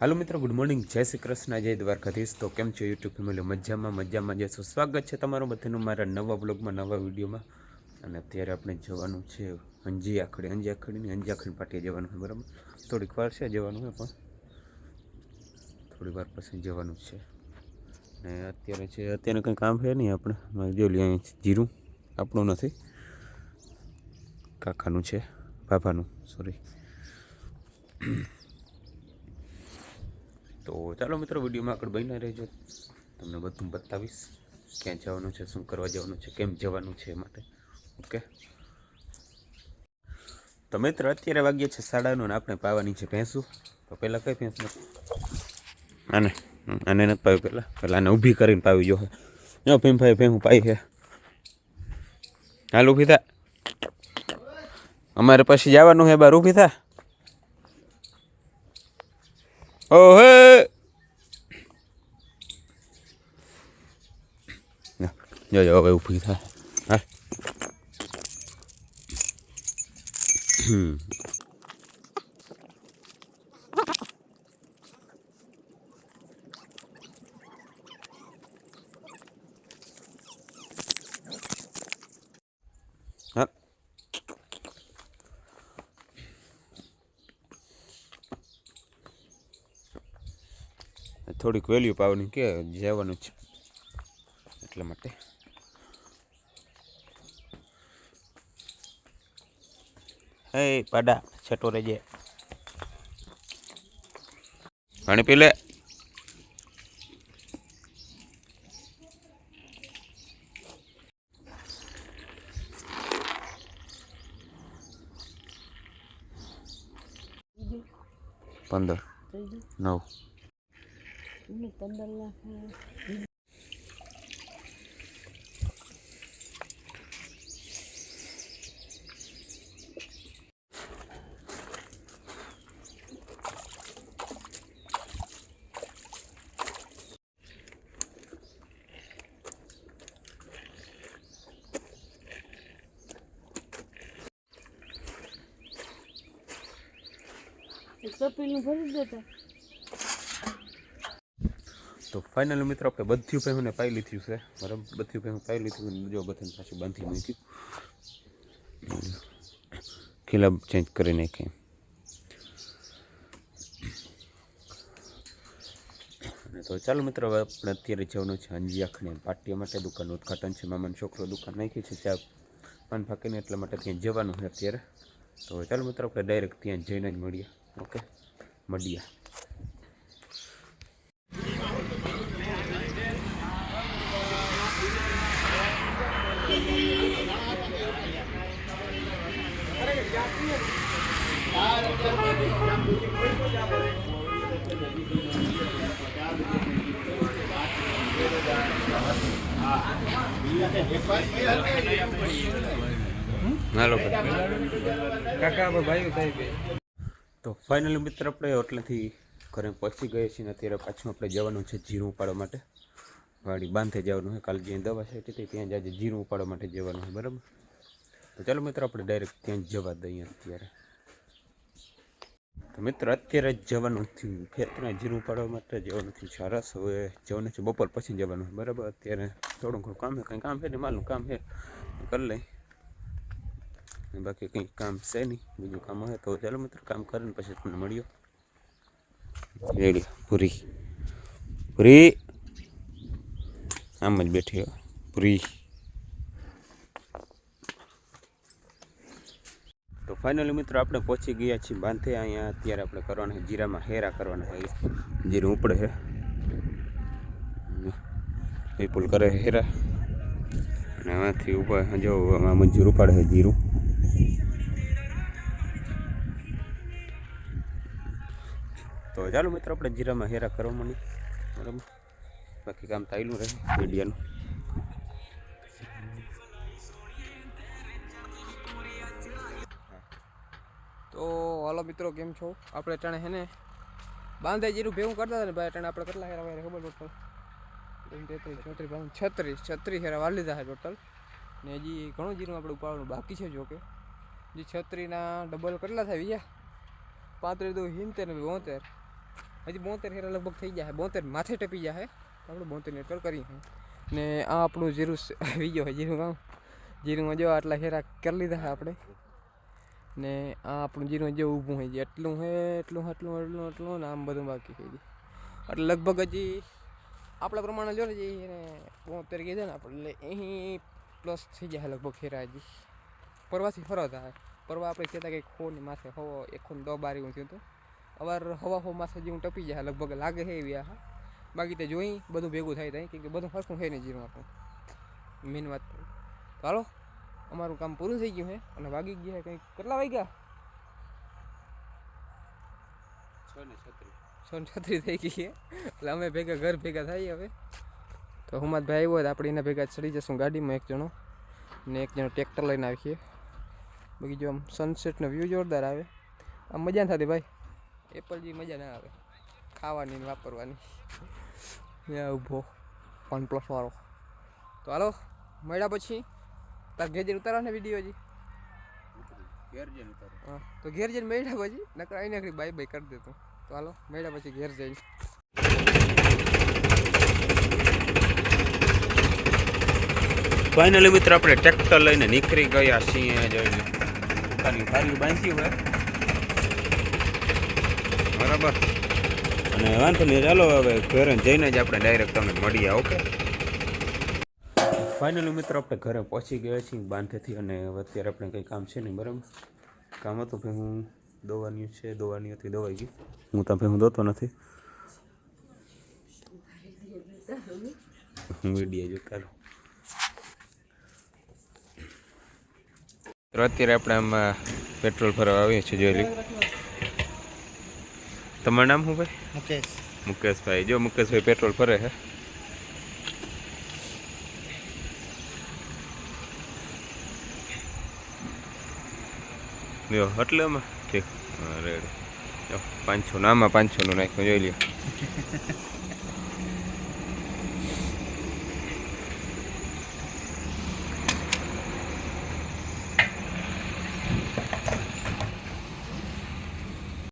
હાલો મિત્રો good morning જય શ્રી કૃષ્ણ, જય દ્વારકાધીશ. તો કેમ છો યુટ્યુબ ફેમિલી મજામાં મજામાં જશો સ્વાગત છે તમારું બધાનું મારા નવા બ્લોગમાં નવા વિડીયોમાં. અને અત્યારે આપણે જવાનું છે અંજી આખડી. અંજી આખડીની અંજી આખડી પાટીએ જવાનું છે, બરાબર? થોડીક વાર છે જવાનું છે પણ. થોડી વાર પછી જવાનું છે. ને અત્યારે છે, અત્યારે કંઈ કામ છે નહીં આપણે. જો લઈએ જીરું. આપણું નથી. કાકાનું છે બાભાનું સોરી તો ચાલો મિત્રો, વિડીયોમાં આગળ બન્યા રહેજો. તમને બધું બતાવીશ. ક્યાં જવાનું છે, શું કરવા જવાનું છે, કેમ જવાનું છે એ માટે. ઓકે? તો મિત્ર, અત્યારે વાગ્યે છે સાડાનું ને આપણે પાવાની છે ભેંસું. તો પહેલાં કઈ ભેંસ નથી. આને આને નથી પાવી પહેલાં. પહેલાં આને ઊભી કરીને પાવી જો. જો ભીમભાઈ ભેહું પાઈ છે. હાલ ઊભી થા. અમારે પછી જવાનું છે બાર, ઊભી થા. ઓહે જો જો હવે ઊભી થાય હા હમ. હા થોડીક વેલ્યુ પાવાની કે જવાનું છે. એટલા માટે. હે પાડા, છટો રેજે પાણી પી લે. પંદર, નવ. પંદર લાખ કપિલનું ભરી દેતા તો ફાઇનલ મિત્રો આપણે બધું પહેલું ને પાઈ લીધું છે. બરાબર? બધું પહેલું પાઈ લીધું જો બધાને પાછું બાંધી મૂક્યું ખીલા ચેન્જ કરી નાખી. તો ચાલો મિત્રો, હવે આપણે અત્યારે જવાનું છે અંજી આખને પાટીયા માટે દુકાનનું ઉદઘાટન છે. મામાનો છોકરો દુકાન નાખી છે. ચા પાન ફાંકીને એટલા માટે ત્યાં જવાનું છે અત્યારે. તો ચાલો મિત્રો, આપણે ડાયરેક્ટ ત્યાં જઈને જ મળીએ. ઓકે મળીએ. તો ફાઇનલી મિત્ર આપણે હોટલેથી ઘરે પહોંચી ગયા છીએ ને અત્યારે પાછું આપણે જવાનું છે જીરું ઉપાડવા માટે. વાડી બાંધે જવાનું છે. કાલે જ્યાં દવા છે તે ત્યાં જ આજે જીરું ઉપાડવા માટે જવાનું છે બરાબર? તો ચાલો મિત્ર આપણે ડાયરેક્ટ ત્યાં જવા દઈએ અત્યારે. મિત્ર, અત્યારે જ જવાનું થયું. ખેતરમાં જીરું પાડવા માટે જવાનું થયું. સરસ હવે. જવાનું છે બપોર પછી જવાનું. બરાબર? અત્યારે થોડું ઘણું કામ છે. કંઈ કામ છે ને માલનું કામ છે. કરી લઈ બાકી કંઈ કામ છે નહીં. બીજું કામ હોય તો ચાલો મિત્ર, કામ કરીને પછી તમને મળ્યો રેડી. પૂરી. પૂરી? આમ જ બેઠી પૂરી. ફાઇનલી મિત્રો આપણે પહોંચી ગયા છીએ બાંધે. અહીંયા અત્યારે આપણે કરવાના છે જીરામાં હેરા કરવાના છે. જીરું ઉપડે છે. વિપુલ કરે હેરા. અને એમાંથી ઉપર જો મજૂર ઉપાડે છે જીરું. તો ચાલો મિત્રો, આપણે જીરામાં હેરા કરવા માંડી બરાબર? બાકી કામ તાયલું રહે મીડિયાનું. હાલો મિત્રો, કેમ છો? આપણે ટાણે હે ને બાંધે જીરું ભેગું કરતા હતા ને ભાઈ ટાણે આપણે કેટલા હેરા વાયરા ખબર ટોટલ તેત્રીસ, ચોત્રીસ બાવન છત્રીસ છત્રીસ હેરા વાર લીધા છે ટોટલ ને હજી ઘણું જીરું આપણે ઉપાડવાનું બાકી છે જોકે. જે છત્રીના ડબલ કેટલા થાય બીજા પાંત્રીસ દો હિંતેર ને બોતેર. હજી બોતેર હેરા લગભગ થઈ જાય બોતેર માથે ટપી જાય આપણે બોતેર નેટર કરી ને આ આપણું જીરું આવી ગયો જીરું કામ જીરુંમાં જો આટલા હેરા કરી લીધા છે આપણે. ને આ આપણું જીરું જે ઊભું હોય છે, એટલું હે, એટલું એટલું એટલું એટલું ને આમ બધું બાકી થઈ ગયું એટલે લગભગ હજી આપણા પ્રમાણે જો ને જે એને બોતેર કીધે ને આપણે, એટલે અહીં પ્લસ થઈ જાય લગભગ હેરા હજી. પરવાથી ફરો થાય પરવા આપણે કહેતા કે ખોની માથે હવો એક ખોન દો બારી હું થયું હતું અવાર હવા હવા માથે જેવું ટપી જાય લગભગ લાગે છે એવી આ. બાકી તો જોઈ, બધું ભેગું થાય થાય કેમ કે બધું ફરકું છે નહીં જીરું આપણું. મેન વાત તો. તો હાલો. અમારું કામ પૂરું થઈ ગયું છે અને વાગી ગયા છે કંઈક. કેટલા વાગ્યા? છ ને છત્રી થઈ ગઈ છે એટલે અમે ભેગા ઘર ભેગા થઈએ હવે. તો હુમાદભાઈ આવ્યો તો આપણે એના ભેગા ચડી જશું ગાડીમાં એક જણો ને એક જણો ટ્રેક્ટર લઈને આવીએ. બાકી જો આમ સનસેટનો વ્યૂ જોરદાર આવે. આમ મજા ના થતી ભાઈ. એપલ જે મજા ના આવે. ખાવાની ને વાપરવાની. ઊભો. વન પ્લસ વાળો. તો હાલો મળ્યા પછી. તાર ઘેર જઈને ઉતારવા ને વીડિયો હજી? ઘેર જઈને ઉતારો. હા તો ઘેર જઈને મળ્યા પછી? નકર આઈને નકરી બાય બાય કરી દેતો તો. હાલો મળ્યા પછી ઘેર જઈને. ફાઇનલી મિત્ર આપણે ટ્રેક્ટર લઈને નીકળી ગયા છીએ જોઈને. ખાલી ખાલી બાંધ્યું હોય. બરાબર. અને વાંધો નહીં ચાલો હવે ઘરે જઈને જ આપણે ડાયરેક્ટ તમને મળીએ ઓકે ફાઇનલી મિત્રો આપણે ઘરે પહોંચી ગયા છીએ બાંધેથી અને હવે અત્યારે આપણે કંઈ કામ છે નહીં બરાબર? કામ હતું ભાઈ હું દોવાની છે દોવાની હતી દવાઈ ગઈ. હું તો હું દોતો નથી. હું વીડિયો જો તો અત્યારે આપણે આમાં પેટ્રોલ ભરવા આવીએ છીએ જોઈ લઈએ તમારું નામ શું ભાઈ? મુકેશ. મુકેશભાઈ. જો મુકેશભાઈ પેટ્રોલ ભરે છે જો એટલે અમે ઠીક. રેડી પાંચસો નામાં પાંચસોનું નાખ્યું જોઈ લ્યો.